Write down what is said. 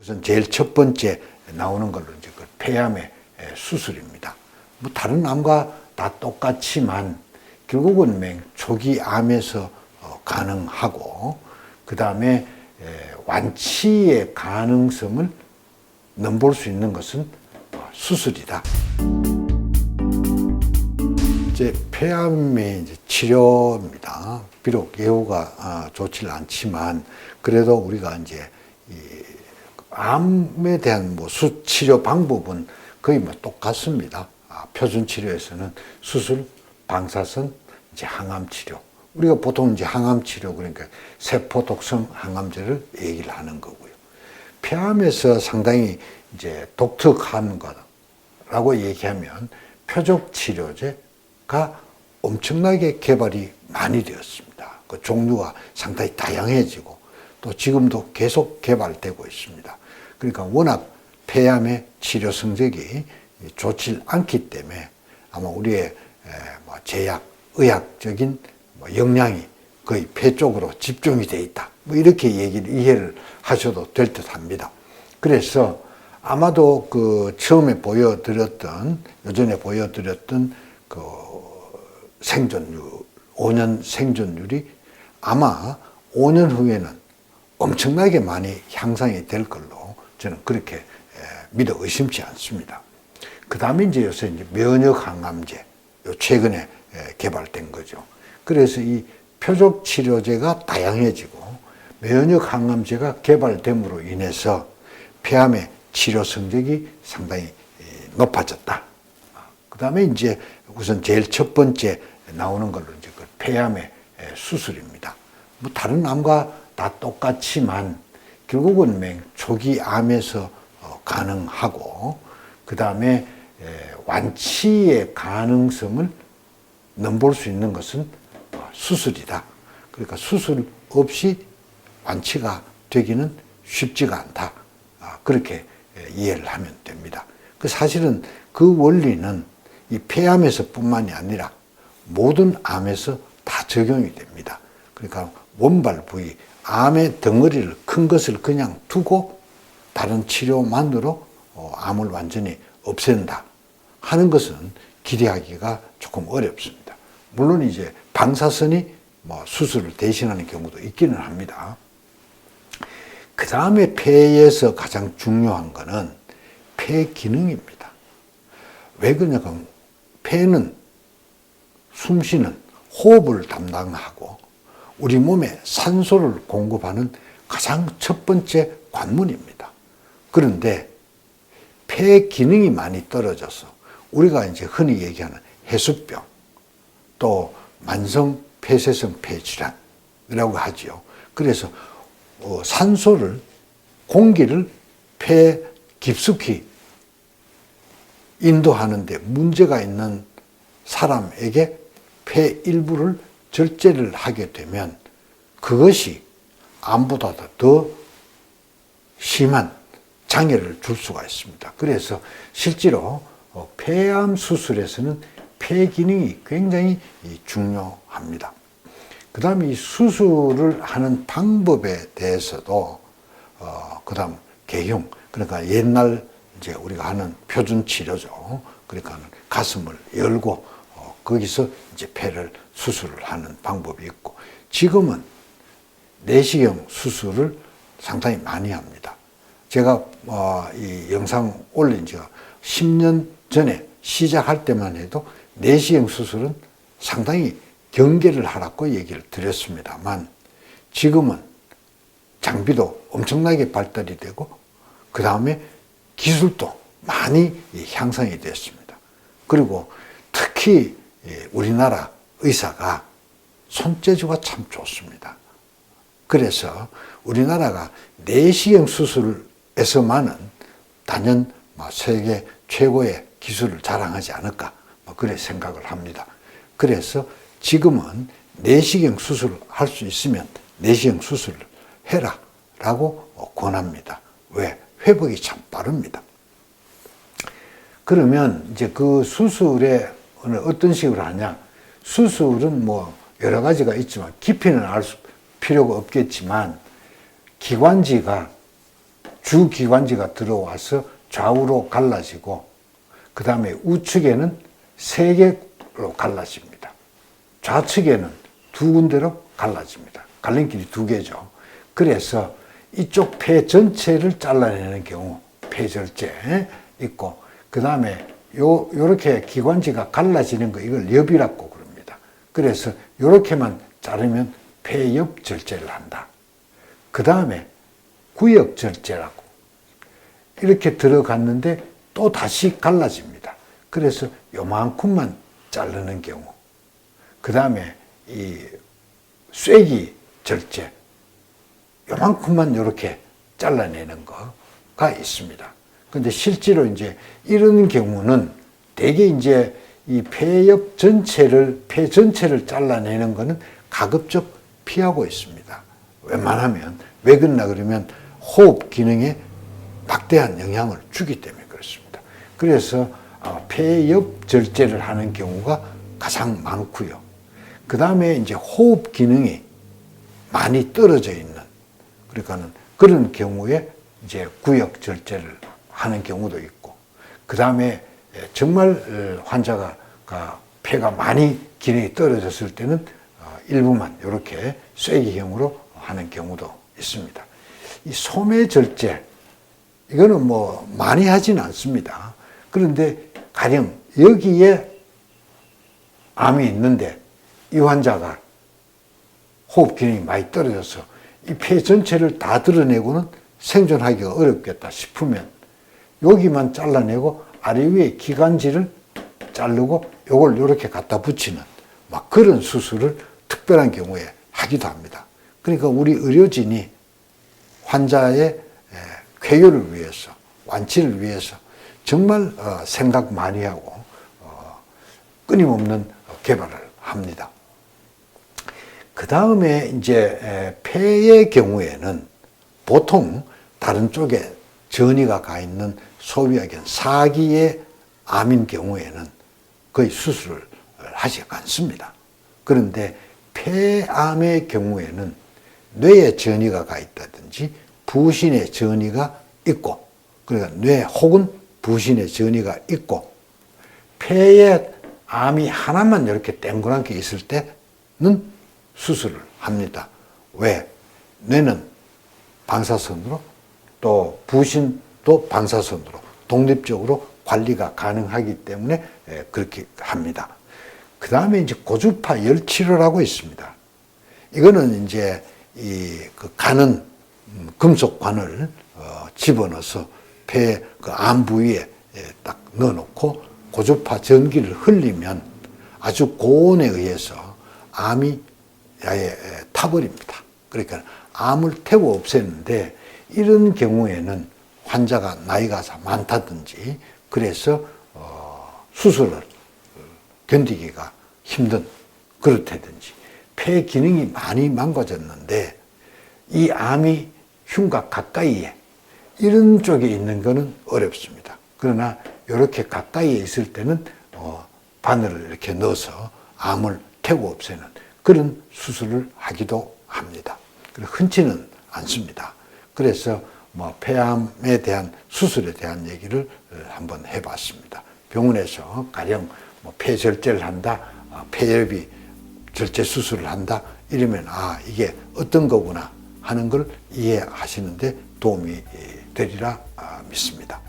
우선 제일 첫 번째 나오는 걸로 이제 그 폐암의 수술입니다. 뭐 다른 암과 다 똑같지만 결국은 맹 초기 암에서 어, 가능하고 그 다음에 완치의 가능성을 넘볼 수 있는 것은 어, 수술이다. 이제 폐암의 이제 치료입니다. 비록 예후가 아, 좋지는 않지만 그래도 우리가 이제 이 암에 대한 뭐 수치료 방법은 거의 뭐 똑같습니다. 아, 표준 치료에서는 수술, 방사선, 이제 항암 치료. 우리가 보통 이제 항암 치료 그러니까 세포 독성 항암제를 얘기를 하는 거고요. 폐암에서 상당히 이제 독특한 거라고 얘기하면 표적 치료제가 엄청나게 개발이 많이 되었습니다. 그 종류가 상당히 다양해지고 또 지금도 계속 개발되고 있습니다. 그러니까 워낙 폐암의 치료 성적이 좋지 않기 때문에 아마 우리의 에, 뭐 제약, 의학적인 뭐 역량이 거의 폐 쪽으로 집중이 돼 있다. 뭐 이렇게 얘기를 이해를 하셔도 될 듯합니다. 그래서 아마도 그 처음에 보여드렸던 요전에 보여드렸던 그 생존율 5년 생존율이 아마 5년 후에는 엄청나게 많이 향상이 될 걸로 저는 그렇게 에, 믿어 의심치 않습니다. 그 다음에 이제 요새 이제 면역 항암제, 요 최근에 에, 개발된 거죠. 그래서 이 표적 치료제가 다양해지고 면역 항암제가 개발됨으로 인해서 폐암의 치료 성적이 상당히 에, 높아졌다. 그 다음에 이제 우선 제일 첫 번째 나오는 걸로 이제 그 폐암의 에, 수술입니다. 뭐 다른 암과 다 똑같지만 결국은 맹 초기 암에서 어, 가능하고 그 다음에 완치의 가능성을 넘볼 수 있는 것은 어, 수술이다. 그러니까 수술 없이 완치가 되기는 쉽지가 않다. 아, 그렇게 에, 이해를 하면 됩니다. 그 사실은 그 원리는 이 폐암에서 뿐만이 아니라 모든 암에서 다 적용이 됩니다. 그러니까 원발 부위, 암의 덩어리를 큰 것을 그냥 두고 다른 치료만으로 어, 암을 완전히 없앤다 하는 것은 기대하기가 조금 어렵습니다. 물론 이제 방사선이 뭐 수술을 대신하는 경우도 있기는 합니다. 그 다음에 폐에서 가장 중요한 것은 폐 기능입니다. 왜 그러냐면 폐는 숨쉬는 호흡을 담당하고 우리 몸에 산소를 공급하는 가장 첫 번째 관문입니다. 그런데 폐 기능이 많이 떨어져서 우리가 이제 흔히 얘기하는 해수병 또 만성 폐쇄성 폐질환이라고 하지요. 그래서 어, 산소를 공기를 폐 깊숙이 인도하는데 문제가 있는 사람에게 폐 일부를 절제를 하게 되면 그것이 암보다 더 심한 장애를 줄 수가 있습니다. 그래서 실제로 어, 폐암 수술에서는 폐 기능이 굉장히 중요합니다. 그 다음에 이 수술을 하는 방법에 대해서도, 어, 그 다음 개형, 그러니까 옛날 이제 우리가 하는 표준 치료죠. 그러니까 가슴을 열고, 어, 거기서 이제 폐를 수술을 하는 방법이 있고, 지금은 내시경 수술을 상당히 많이 합니다. 제가 어, 이 영상 올린 지가 10년 전에 시작할 때만 해도 내시경 수술은 상당히 경계를 하라고 얘기를 드렸습니다만 지금은 장비도 엄청나게 발달이 되고 그 다음에 기술도 많이 향상이 됐습니다. 그리고 특히 우리나라 의사가 손재주가 참 좋습니다. 그래서 우리나라가 내시경 수술에서만은 단연 세계 최고의 기술을 자랑하지 않을까 뭐 그래 생각을 합니다. 그래서 지금은 내시경 수술을 할 수 있으면 내시경 수술을 해라 라고 권합니다. 왜? 회복이 참 빠릅니다. 그러면 이제 그 수술 에 어떤 식으로 하냐? 수술은 뭐 여러 가지가 있지만 깊이는 알 수, 필요가 없겠지만 기관지가 주 기관지가 들어와서 좌우로 갈라지고 그 다음에 우측에는 세 개로 갈라집니다. 좌측에는 두 군데로 갈라집니다. 갈림길이 두 개죠. 그래서 이쪽 폐 전체를 잘라내는 경우 폐절제 있고 그 다음에 요 요렇게 기관지가 갈라지는 거 이걸 엽이라고 그럽니다. 그래서 요렇게만 자르면 폐엽 절제를 한다. 그 다음에 구역 절제라고 이렇게 들어갔는데 또 다시 갈라집니다. 그래서 요만큼만 자르는 경우. 그 다음에 이 쐐기 절제. 요만큼만 이렇게 잘라내는 거가 있습니다. 근데 실제로 이제 이런 경우는 대개 이제 이 폐엽 전체를, 폐 전체를 잘라내는 거는 가급적 피하고 있습니다. 웬만하면. 왜 그러나 그러면 호흡 기능에 막대한 영향을 주기 때문에 그렇습니다. 그래서 어, 폐엽 절제를 하는 경우가 가장 많고요. 그 다음에 이제 호흡 기능이 많이 떨어져 있는 그러니까는 그런 경우에 이제 구역 절제를 하는 경우도 있고 그 다음에 정말 어, 환자가 가 폐가 많이 기능이 떨어졌을 때는 어, 일부만 이렇게 쐐기형으로 하는 경우도 있습니다. 이 소매 절제 이거는 뭐 많이 하지는 않습니다. 그런데 가령 여기에 암이 있는데 이 환자가 호흡 기능이 많이 떨어져서 이 폐 전체를 다 드러내고는 생존하기가 어렵겠다 싶으면 여기만 잘라내고 아래 위에 기관지를 자르고 요걸 이렇게 갖다 붙이는 막 그런 수술을 특별한 경우에 하기도 합니다. 그러니까 우리 의료진이 환자의 쾌유를 위해서 완치를 위해서 정말 어, 생각 많이 하고 어, 끊임없는 개발을 합니다. 그 다음에 이제 폐의 경우에는 보통 다른 쪽에 전이가 가 있는 소위 하기엔 사기의 암인 경우에는 거의 수술을 하지 않습니다. 그런데 폐암의 경우에는 뇌에 전이가 가 있다든지 부신의 전이가 있고 그러니까 뇌 혹은 부신의 전이가 있고 폐에 암이 하나만 이렇게 땡그랗게 있을 때는 수술을 합니다. 왜? 뇌는 방사선으로 또 부신도 방사선으로 독립적으로 관리가 가능하기 때문에 그렇게 합니다. 그 다음에 이제 고주파 열치료라고 있습니다. 이거는 이제 이그 가는 금속관을 어, 집어넣어서 폐 그 암 부위에 딱 넣어놓고 고주파 전기를 흘리면 아주 고온에 의해서 암이 아예 타버립니다. 그러니까 암을 태워 없애는데 이런 경우에는 환자가 나이가 많다든지 그래서 어, 수술을 견디기가 힘든 그렇다든지 폐 기능이 많이 망가졌는데 이 암이 흉곽 가까이에 이런 쪽에 있는 것은 어렵습니다. 그러나 이렇게 가까이에 있을 때는 어, 바늘을 이렇게 넣어서 암을 태고 없애는 그런 수술을 하기도 합니다. 흔치는 않습니다. 그래서 뭐 폐암에 대한 수술에 대한 얘기를 어, 한번 해봤습니다. 병원에서 가령 뭐 폐절제를 한다, 아, 폐혈비 절제 수술을 한다 이러면 아 이게 어떤 거구나 하는 걸 이해하시는데 도움이 되리라 아, 믿습니다.